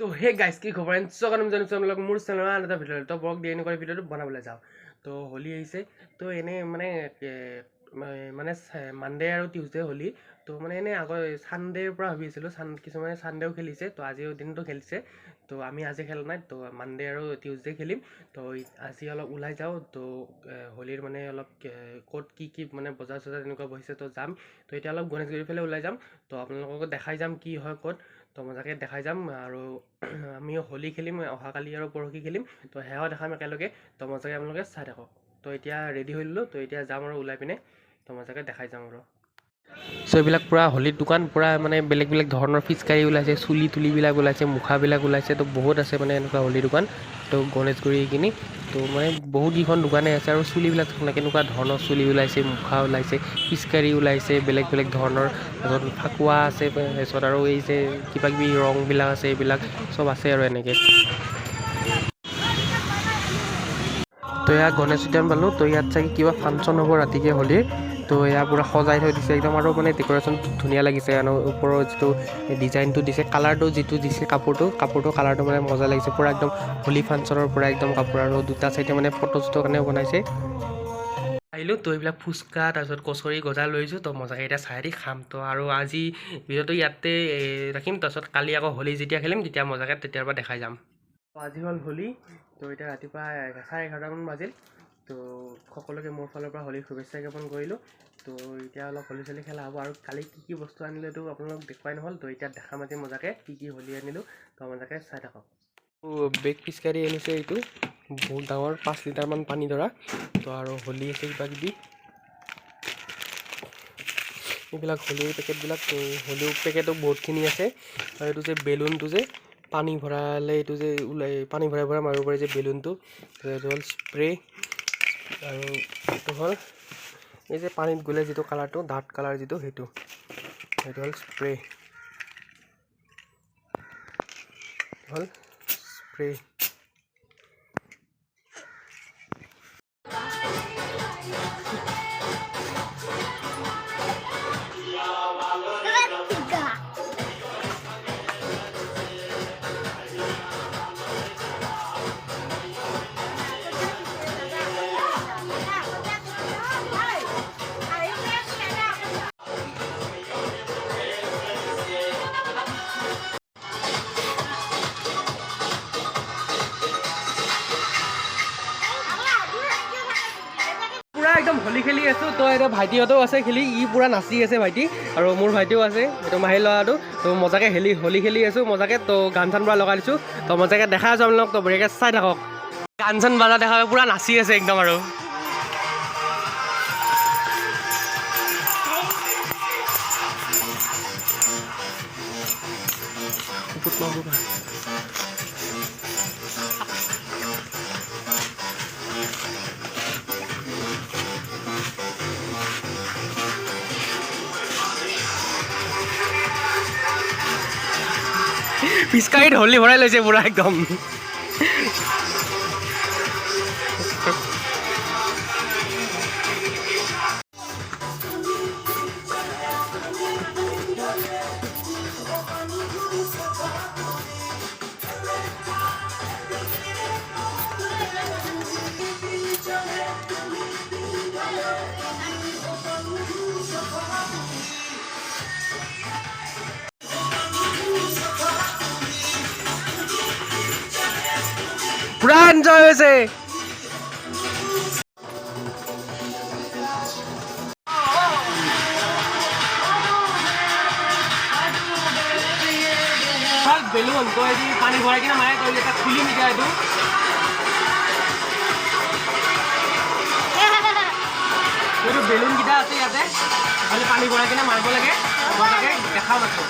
তো সেই গাইজ কি খবৰ? ইনষ্টাগ্ৰাম জানিছোঁ আপোনালোক মোৰ চেনেলৰ আন এটা ভিডিঅ' তো ব্লগ দিয়ে এনেকুৱা ভিডিঅ'টো বনাবলৈ যাওঁ। তো হোলী আহিছে। তো এনেই মানে মানে মানডে আৰু টিউজডে হোলী। তো মানে এনেই আগৰ ছানডেৰ পৰা ভাবি আছিলোঁ। ছান কিছুমানে ছানডেও খেলিছে তো আজিৰ দিনটো খেলিছে। তো আমি আজি খেলা নাই তো মানডে আৰু টিউজডে খেলিম। তো আজি অলপ ওলাই যাওঁ। তো হোলীৰ মানে অলপ ক'ত কি কি মানে বজাৰ চজাৰ তেনেকুৱা বহিছে তো যাম। তো এতিয়া অলপ গণেশগুৰিৰ ফালে ওলাই যাম। তো আপোনালোকক দেখাই যাম কি হয় ক'ত। তো মজাকৈ দেখাই যাম আৰু আমি হোলী খেলিম অহাকালি আৰু পৰহি খেলিম। তো সেয়াও দেখাম একেলগে তো মজাকৈ আপোনালোকে চাই থাকক। তো এতিয়া ৰেডি হৈ ল'লোঁ তো এতিয়া যাম আৰু ওলাই পিনে তো মজাকৈ দেখাই যাম আৰু। চ' এইবিলাক পূৰা হোলীৰ দোকান পূৰা মানে বেলেগ বেলেগ ধৰণৰ ফিচকাৰী ওলাইছে চুলি তুলিবিলাক ওলাইছে মুখাবিলাক ওলাইছে তো বহুত আছে মানে এনেকুৱা হোলীৰ দোকান। তো গণেশগুৰি এইখিনি। তো মানে বহুত কেইখন দোকানেই আছে আৰু চুলিবিলাক কেনেকুৱা ধৰণৰ চুলি ওলাইছে মুখা ওলাইছে পিচকাৰী ওলাইছে বেলেগ বেলেগ ধৰণৰ ফাকুৱা আছে তাৰপিছত আৰু এই যে কিবা কিবি ৰংবিলাক আছে এইবিলাক চব আছে আৰু এনেকৈ। তো এয়া গণেশ উদ্যান পালোঁ তো ইয়াত চাগে কিবা ফাংচন হ'ব ৰাতিকৈ হোলীৰ তো এয়া পূৰা সজাই থৈ দিছে, একদম আৰু মানে ডেক'ৰেশ্যন ধুনীয়া লাগিছে। আৰু ওপৰৰ যিটো ডিজাইনটো দিছে কালাৰটো যিটো দিছে কাপোৰটো কাপোৰটো কালাৰটো মানে মজা লাগিছে। পূৰা একদম হোলী ফাংচনৰ পৰা একদম কাপোৰ আৰু দুটা চাইডে মানে ফটো চটোৰ কাৰণেও বনাইছে। আহিলোঁ, তো এইবিলাক ফুচকা, তাৰপিছত কচৰি গজা লৈ আহিছোঁ, তো মজাকৈ এতিয়া চাই দি খাম। তো আৰু আজি ভিডিঅ'টো ইয়াতে ৰাখিম, তাৰপিছত কালি আকৌ হোলী যেতিয়া খেলিম, তেতিয়া মজাকৈ তেতিয়াৰ পৰা দেখাই যাম। আজি হ'ল হোলী, তো এতিয়া ৰাতিপুৱা চাৰে এঘাৰটামান বাজিল। তো সকলোকে মোৰ ফালৰ পৰা হোলীৰ শুভেচ্ছা জ্ঞাপন কৰিলোঁ। তো এতিয়া অলপ হোলী চলী খেলা হ'ব আৰু কালি কি কি বস্তু আনিলোঁ এইটো আপোনালোক দেখুৱাই নহ'ল তো এতিয়া দেখাম আজি মজাকৈ কি কি হোলী আনিলোঁ তো মজাকৈ চাই থাকক। বেগ পিচকাৰী আনিছে এইটো বহুত ডাঙৰ পাঁচ লিটাৰমান পানী ধৰা। তো আৰু হোলী আছে কিবা কিবি এইবিলাক হোলীৰ পেকেটবিলাক হোলীৰ পেকেটো বহুতখিনি আছে। আৰু এইটো যে বেলুনটো যে পানী ভৰালে এইটো যে ওলাই পানী ভৰাই ভৰাই মাৰিব পাৰি যে বেলুনটো। এইটো হ'ল স্প্ৰে। আৰু এইটো হ'ল এই যে পানীত গ'লে যিটো কালাৰটো ডাঠ কালাৰ যিটো, সেইটো। সেইটো হ'ল স্প্ৰে। হ'ল স্প্ৰে। একদম হোলী খেলি আছোঁ। তো এতিয়া ভাইটিহঁতেও আছে খেলি, ই পূৰা নাচি আছে ভাইটি, আৰু মোৰ ভাইটিও আছে, এইটো মাহী ল'ৰাটো। তো মজাকৈ খেলি, হোলী খেলি আছোঁ, মজাকৈ, তো গান চান পূৰা লগাই দিছোঁ। তো মজাকৈ দেখাই আছোঁ আপোনালোক তো বঢ়িয়াকৈ চাই থাকক। গান চান বাজা দেখা পাই পূৰা নাচি আছে একদম আৰু। পিচকাৰীত হোলী ভৰাই লৈছে পূৰা একদম। প্রাণ জয় হয়েছে। বেলুন তো এই পানি ভরাই কিনা মায়ের কইলে তা খুলি নি যায় এইটো বেলুন কিটা আছে ইয়াতে হলে পানী ভৰাই কিনে মাৰিব লাগে। দেখা নাছো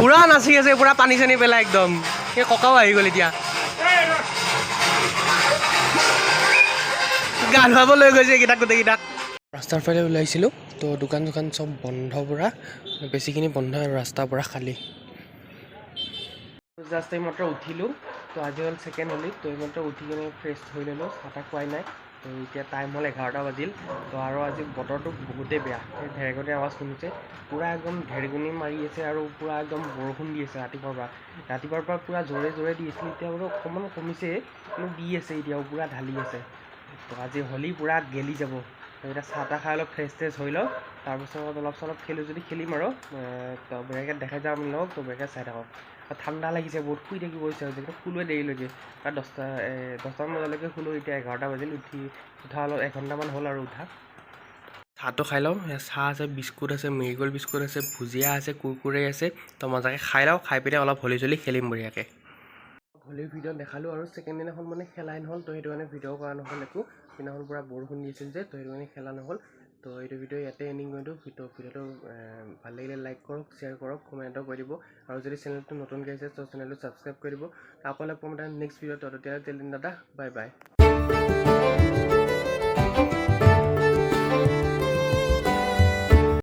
পূৰা নাচি আছে পূৰা পানী চানী পেলাই একদম। এই ককাও আহি গ'ল এতিয়া। গা ধুৱাব লৈ গৈছে এইকেইটাক গোটেইকেইটাক। ৰাস্তাৰ ফালে ওলাইছিলোঁ তো দোকান চোকান চব বন্ধ পূৰা বেছিখিনি বন্ধ আৰু ৰাস্তাৰ পৰা খালী। জাষ্ট এই মাত্ৰ উঠিলোঁ তো আজি হ'ল ছেকেণ্ড হোলী তো এইমাত্ৰ উঠি কিনে ফ্ৰেছ হৈ ল'লোঁ চাহ তাহ খোৱাই নাই। তো এতিয়া টাইম হ'ল এঘাৰটা বাজিল। তো আৰু আজি বতৰটো বহুতেই বেয়া। এই ঢেৰেকণি আৱাজ শুনিছে পূৰা একদম ঢেৰেকণি মাৰি আছে আৰু পূৰা একদম বৰষুণ দি আছে ৰাতিপুৱাৰ পৰা। ৰাতিপুৱাৰ পৰা পূৰা জোৰে জোৰে দি আছিল এতিয়া বাৰু অকণমান কমিছে কিন্তু দি আছে এতিয়াও পূৰা ঢালি আছে। তো আজি হোলী পূৰা গেলি যাব। এতিয়া চাহ তাহ খাই অলপ ফ্ৰেছ ট্ৰেছ হৈ লওঁ। তাৰপিছত অলপ চলপ খেলোঁ যদি খেলিম আৰু। তো বেলেগে দেখাই যাওঁ আমি লওক তো বেলেগে চাই থাকক। ঠাণ্ডা লাগিছে বহুত শুই থাকিব ইচ্ছা হৈছে কিন্তু শুলোৱে দেৰিলৈকে। আৰু দহটা দহটামান বজালৈকে শুলোঁ এতিয়া এঘাৰটা বাজিল উঠি উঠা অলপ এঘণ্টামান হ'ল আৰু উঠা। চাহটো খাই লওঁ চাহ আছে বিস্কুট আছে মেৰিগ'ল্ড বিস্কুট আছে ভুজিয়া আছে কুৰকুৰে আছে তো মজাকৈ খাই লওঁ খাই পিনে অলপ হলি চলি খেলিম বঢ়িয়াকৈ। হোলীৰ ভিডিঅ' দেখালোঁ আৰু ছেকেণ্ড দিনাখন মানে খেলাই নহ'ল তো সেইটো কাৰণে ভিডিঅ' কৰা নহ'ল একো। সেইদিনাখন পূৰা বৰষুণ দি আছিল যে তো সেইটো কাৰণে খেলা নহ'ল। তো এইটো ভিডিঅ' ইয়াতে এণ্ডিং কৰিলোঁ ভিডিঅ' ভিডিঅ'টো ভালো লাগিলে লাইক কৰক শ্বেয়াৰ কৰক কমেণ্ট কৰি দিব। আৰু যদি চেনেলটো নতুনকৈ আহিছে তো চেনেলটো ছাবস্ক্ৰাইব কৰি দিব। আপোনালোক পাম এটা নেক্সট ভিডিঅ'ত তেতিয়া তেলিন দাদা বাই বাই